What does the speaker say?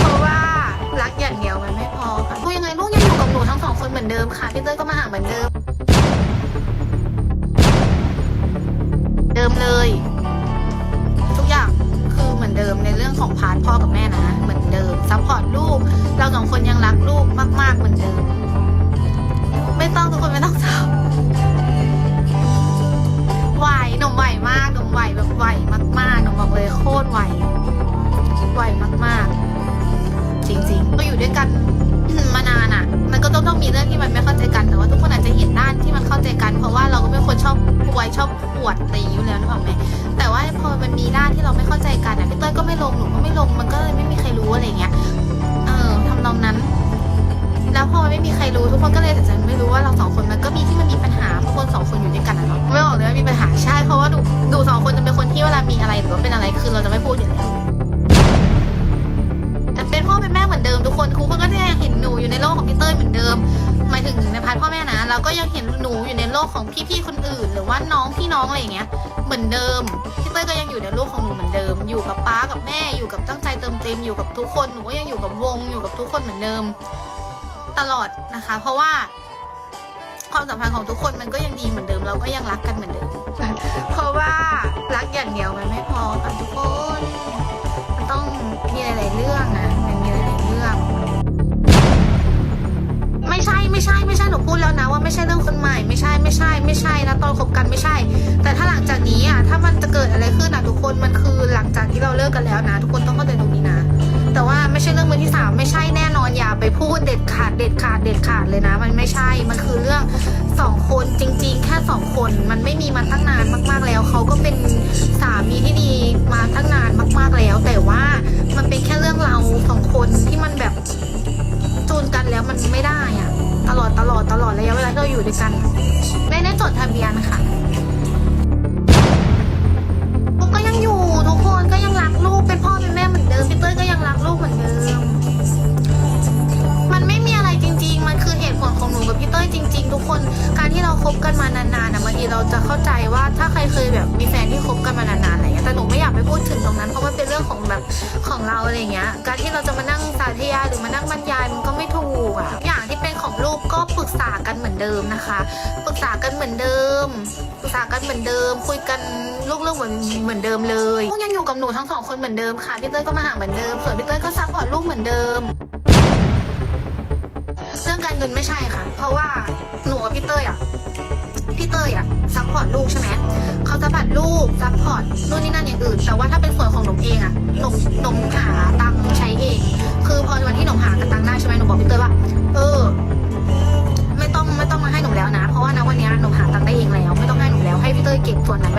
เพราะว่ารักอย่างเดียวมันไม่พอค่ะพูดยังไงลูกยังอยู่กับหนูทั้งสองคนเหมือนเดิมค่ะพี่เต้ยก็มาหาเหมือนเดิม เดิมเลย ทุกอย่างคือเหมือนเดิมในเรื่องของพาร์ทพ่อกับแม่นะเหมือนเดิมซัพพอร์ตลูกเราสองคนยังรักลูกมาก ๆเหมือนเดิม ไม่ต้องทุกคนไม่ต้องเศร้าไหวหนุ่มไหวมาก กัน เพราะว่าเราก็เป็นคนชอบป่วยชอบปวดอะไรอย่างนี้อยู่แล้วนึกออกไหมแต่ว่าพอมันมีด้านที่เราไม่เข้าใจกันอะพี่เต้ยก็ไม่ลงหนูก็ไม่ลงมันก็เลยไม่มีใครรู้อะไรเงี้ยเออทำนองนั้น แล้วพอมันไม่มีใครรู้ทุกคนก็เลยอาจจะไม่รู้ว่าเราสองคนมันก็มีที่มันมีปัญหาเพราะคนสองคนอยู่ด้วยกันอะเนาะไม่บอกเลยว่ามีปัญหาใช่เพราะว่าดูดูสองคนจะเป็นคนที่เวลามีอะไรหรือว่าเป็นอะไรคือเราจะไม่พูดอยู่แล้วแต่เป็นพ่อเป็นแม่เหมือนเดิมทุกคนครูก็ ยังเห็นหนูอยู่ในโลกของพี่เต้ยเหมือนเดิมหมายถึงในพาร์ทพ่อแม่นะเราก็ยังเห็นหนูอยู่ในโลกของพี่ๆคนอื่น หรือว่าน้องพี่น้องอะไรอย่างเงี้ยเหมือนเดิมพี่เต้ยก็ยังอยู่ในโลกของหนูเหมือนเดิม อยู่กับป้ากับแม่อยู่กับตั้งใจเติมเต็มอยู่กับทุกคนหนูก็ยังอยู่กับวงอยู่กับทุกคนเหมือนเดิม ตลอดนะคะ เพราะว่าความสัมพันธ์ของทุกคนมันก็ยังดีเหมือนเดิม เราก็ยังรักกันเหมือนเดิม เพราะว่ารักอย่างเดียวมันไม่พอค่ะทุกคนมัน ไม่ใช่เรื่องคนใหม่ ไม่ใช่ไม่ใช่ ไม่ใช่นะตอนคบกันไม่ใช่ แต่ถ้าหลังจากนี้อะถ้ามันจะเกิดอะไรขึ้นอะทุกคนมันคือหลังจากที่เราเลิกกันแล้วนะ ทุกคนต้องเข้าใจตรงนี้นะ แต่ว่าไม่ใช่เรื่องมือที่สามไม่ใช่แน่นอนอย่าไปพูดเด็ดขาดเด็ดขาดเด็ดขาดเลยนะ มันไม่ใช่มันคือเรื่องสองคนจริง ๆ แค่สองคนมันไม่มีมาตั้งนานมาก ๆแล้วเขาก็เป็นสามีที่ดีมาตั้ง อยู่ด้วยกัน ไม่ได้จดทะเบียนค่ะลูกก็ยังอยู่ทุกคนก็ยังรักลูกเป็นพ่อเป็นแม่เหมือนเดิมพี่เต้ยก็ยังรักลูกเหมือนเดิม มันไม่มีอะไรจริง ๆ มันคือเหตุผลของหนูกับพี่เต้ยจริง ๆ ทุกคน การที่เราคบกันมานานๆนะบางทีเราจะเข้าใจว่าถ้าใครเคยแบบมีแฟนที่คบกันมานานๆอะไรเงี้ยแต่หนูไม่อยากไปพูดถึงตรงนั้นเพราะมันเป็นเรื่องของแบบของเราอะไรเงี้ย การที่เราจะมานั่งสาธยายหรือมานั่งบรรยายมัน อนเดิมนะคะปรึกษากันเหมือนเดิมปรึกษากันเหมือนเดิม คุยกันลูกเรื่องเหมือนเหมือนเดิมเลยลูกยังอยู่กับหนูทั้งสองคนเหมือนเดิมค่ะพี่เต้ยก็มาหาเหมือนเดิมส่วนพี่เต้ยก็ซัพพอร์ตลูกเหมือนเดิมเรื่องการเงินไม่ใช่ค่ะ เพราะว่าหนูกับพี่เต้ยอะพี่เต้ยอะซัพพอร์ตลูกใช่ไหมเขาซัพพอร์ตลูกซัพพอร์ตนู่นนี่นั่นอย่างอื่น แต่ว่าถ้าเป็นส่วนของหนูเองอะหนูหนูหาตังค์ใช้เอง ตัวนั้นไหม